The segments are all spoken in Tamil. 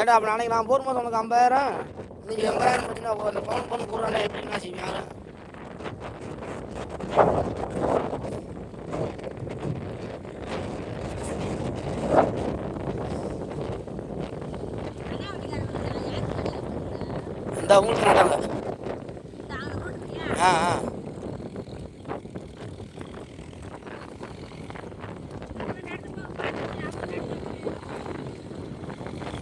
ஏடா அப்போ நாளைக்கு நான் போகும்போது உனக்கு ஐம்பதாயிரம்? இன்னைக்கு எண்பதாயிரம் பார்த்தீங்கன்னா அந்த பவுன் பண்ணி போடுறாண்டா எப்படி நான் செய்வேன் இந்த உங்களுக்கு நட்டாங்க ஆ ஆ.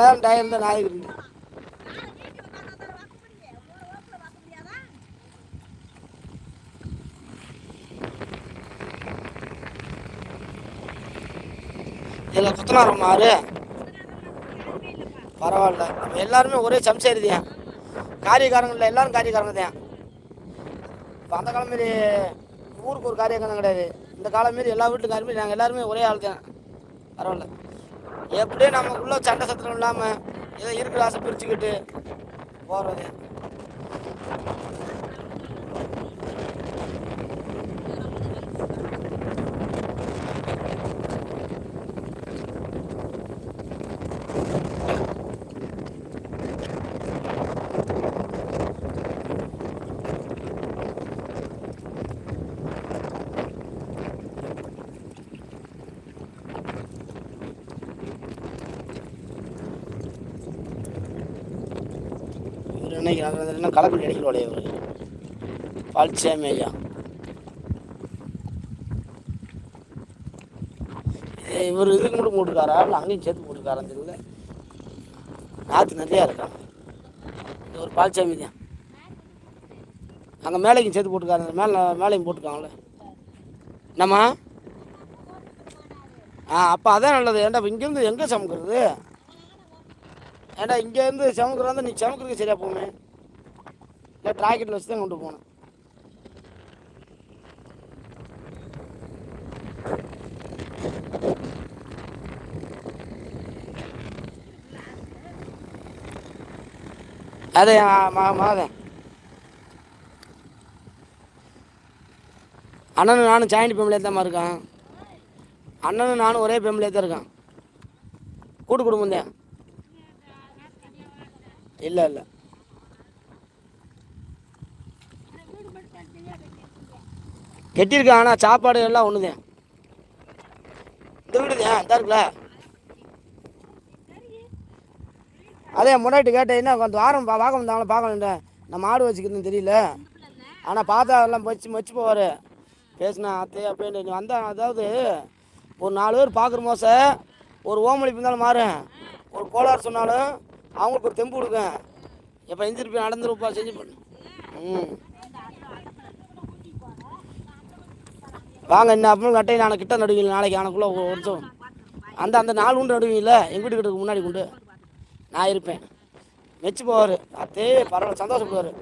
நேரம் டயர் தான் நாளைக்கு இருக்கு இதில் குத்தனாரம் மாறு பரவாயில்ல. நம்ம எல்லாருமே ஒரே சம்சேரி தான் காரியக்காரங்க இல்லை எல்லாரும் காரியக்காரங்க தான் இப்போ அந்த காலம் மாரி ஊருக்கு ஒரு காரியக்காரங்க கிடையாது. இந்த காலம் மாரி எல்லா வீட்டுக்காரமே நாங்கள் எல்லாருமே ஒரே ஆள் தான் பரவாயில்ல. எப்படியும் நமக்குள்ள சண்டை சத்திரம் இல்லாமல் ஏதோ இருக்கிற ஆசை பிரிச்சுக்கிட்டு போகிறது இன்னைக்கு என்னைக்கு நடந்தது என்ன கலப்பி இவர் பழனிசாமி ஐயா இது இவர் இதுக்கு மட்டும் போட்டுருக்காரா? இல்லை அங்கேயும் சேர்த்து போட்டுருக்காரான்னு தெரியல. நாற்று நிறையா இருக்கான் இது ஒரு பால்சாமி தான் அங்கே மேலேயும் சேர்த்து போட்டுருக்காரு. மேலே மேலேயும் போட்டுருக்காங்களே என்னம்மா? ஆ அப்போ அதான் நல்லது. ஏன்டா இங்கேருந்து எங்கே சமைக்கிறது? ஏன்டா இங்கேருந்து சமைக்கிறதா நீ சமைக்கிறதுக்கு சரியாக போமே இல்லை ட்ராக்கெட்டில் வச்சு தான் கொண்டு போகணும். அதே மாதம் அண்ணனும் நானும் ஜாயிண்ட் ஃபேமிலியாக தான் இருக்கான் அண்ணனும் நானும் ஒரே ஃபேமிலியாக தான் இருக்கான் கூட்டு குடும்பம் தான். இல்லை இல்லை. கெட்டியிருக்கான் ஆனால் சாப்பாடு எல்லாம் ஒன்று தான் இந்த வீடு தான் இதா இருக்குல்ல. அதே முன்னாடி கேட்டேன் என்ன கொஞ்சம் வாரம் பா பார்க்க வந்தாங்களா பார்க்கணுன்ற நான் மாடு வச்சுக்கிறதுன்னு தெரியல. ஆனால் பார்த்தா எல்லாம் வச்சு வச்சு போவார். பேசினா அத்தை அப்படின்னு நீ வந்தா அதாவது ஒரு நாலு பேர் பார்க்குற மோச. ஒரு ஓமளிப்பு இருந்தாலும் மாறும் ஒரு கோளாறு சொன்னாலும் அவங்களுக்கு ஒரு தெம்பு கொடுக்கேன் எப்போ எந்திரிப்பி நடந்துருப்பா செஞ்சு பண்ணு ம். வாங்க இன்னும் அப்புறம் கட்டை நான் கிட்ட நடுவீங்க நாளைக்கு எனக்குள்ள ஒருத்தம் அந்த அந்த நாலு உண்டு நடுவீங்கள எங்கள் வீட்டு முன்னாடி கொண்டு. நான் இருப்பேன். மெச்சு போவார். அத்தே பரவாயில்ல சந்தோஷப்படுவார்.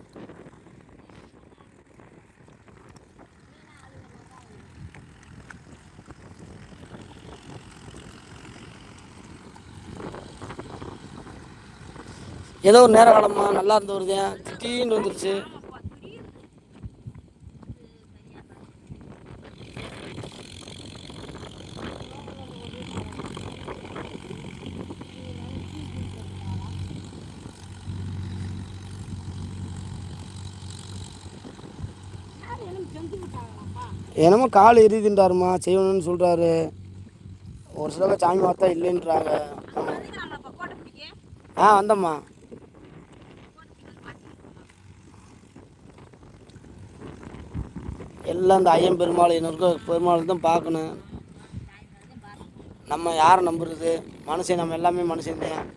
ஏதோ ஒரு நேர காலமாக நல்லா இருந்து வருது திட்டின்னு வந்துருச்சு. என்னமோ கால் எரியுதுன்றாருமா செய்யணும்னு சொல்கிறாரு ஒரு சிலவங்க சாமி பார்த்தா இல்லைன்றாங்க. ஆ வந்தம்மா. எல்லாம் இந்த ஐயம் பெருமாள் இருக்க பெருமாள் தான் பார்க்கணும். நம்ம யாரை நம்புறது? மனுஷன் நம்ம எல்லாமே மனுஷன் தான்.